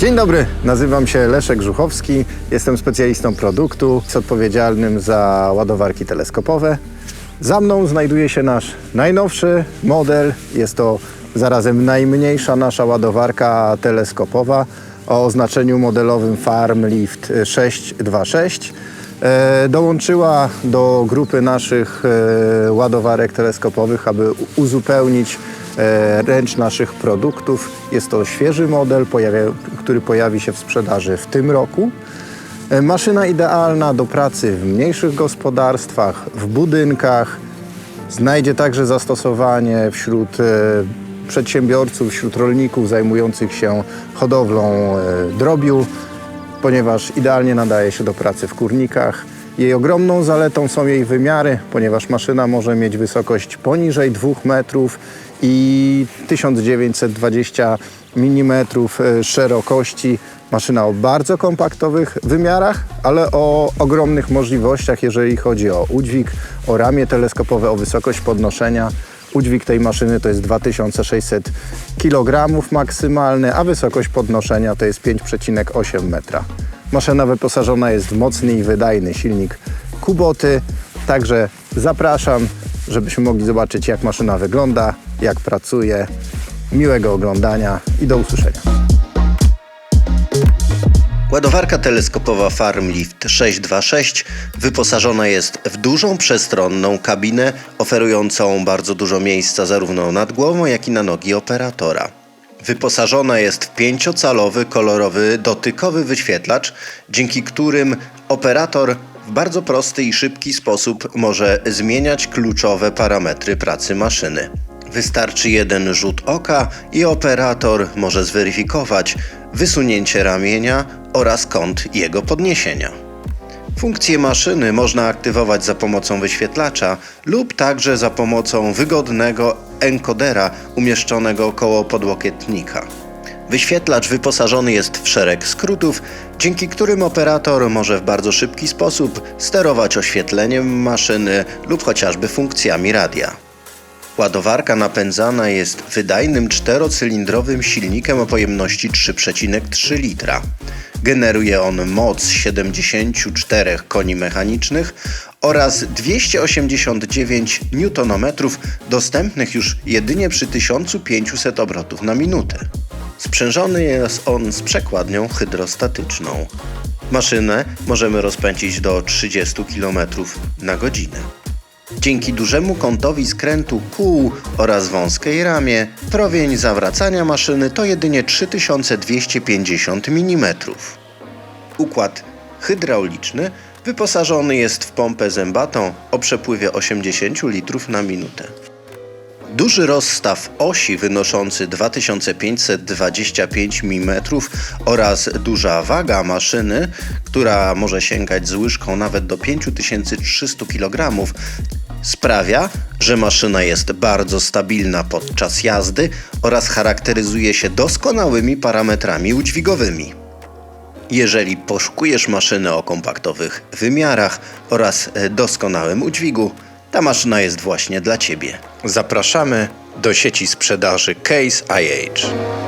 Dzień dobry, nazywam się Leszek Żuchowski, jestem specjalistą produktu, odpowiedzialnym za ładowarki teleskopowe. Za mną znajduje się nasz najnowszy model, jest to zarazem najmniejsza nasza ładowarka teleskopowa o oznaczeniu modelowym Farm Lift 626. E, dołączyła do grupy naszych e, ładowarek teleskopowych, aby uzupełnić ręcz naszych produktów. Jest to świeży model, który pojawi się w sprzedaży w tym roku. E, Maszyna idealna do pracy w mniejszych gospodarstwach, w budynkach. Znajdzie także zastosowanie wśród e, przedsiębiorców, wśród rolników zajmujących się hodowlą e, drobiu, ponieważ idealnie nadaje się do pracy w kurnikach. Jej ogromną zaletą są jej wymiary, ponieważ maszyna może mieć wysokość poniżej 2 metrów i 1920 mm e, szerokości. Maszyna o bardzo kompaktowych wymiarach, ale o ogromnych możliwościach, jeżeli chodzi o udźwig, o ramię teleskopowe, o wysokość podnoszenia. Udźwig tej maszyny to jest 2600 kg maksymalny, a wysokość podnoszenia to jest 5,8 metra. Maszyna wyposażona jest w mocny i wydajny silnik Kuboty, także zapraszam, żebyśmy mogli zobaczyć jak maszyna wygląda, jak pracuje. Miłego oglądania i do usłyszenia. Ładowarka teleskopowa FarmLift 626 wyposażona jest w dużą przestronną kabinę oferującą bardzo dużo miejsca zarówno nad głową, jak i na nogi operatora. Wyposażona jest w pięciocalowy kolorowy dotykowy wyświetlacz, dzięki którym operator w bardzo prosty i szybki sposób może zmieniać kluczowe parametry pracy maszyny. Wystarczy jeden rzut oka i operator może zweryfikować wysunięcie ramienia oraz kąt jego podniesienia. Funkcję maszyny można aktywować za pomocą wyświetlacza lub także za pomocą wygodnego enkodera umieszczonego koło podłokietnika. Wyświetlacz wyposażony jest w szereg skrótów, dzięki którym operator może w bardzo szybki sposób sterować oświetleniem maszyny lub chociażby funkcjami radia. Ładowarka napędzana jest wydajnym czterocylindrowym silnikiem o pojemności 3,3 litra. Generuje on moc 74 koni mechanicznych oraz 289 Nm dostępnych już jedynie przy 1500 obrotów na minutę. Sprzężony jest on z przekładnią hydrostatyczną. Maszynę możemy rozpędzić do 30 km na godzinę. Dzięki dużemu kątowi skrętu kół oraz wąskiej ramie, prowień zawracania maszyny to jedynie 3250 mm. Układ hydrauliczny wyposażony jest w pompę zębatą o przepływie 80 litrów na minutę. Duży rozstaw osi wynoszący 2525 mm oraz duża waga maszyny, która może sięgać z łyżką nawet do 5300 kg, sprawia, że maszyna jest bardzo stabilna podczas jazdy oraz charakteryzuje się doskonałymi parametrami udźwigowymi. Jeżeli poszukujesz maszyny o kompaktowych wymiarach oraz e, doskonałym udźwigu, ta maszyna jest właśnie dla Ciebie. Zapraszamy do sieci sprzedaży Case IH.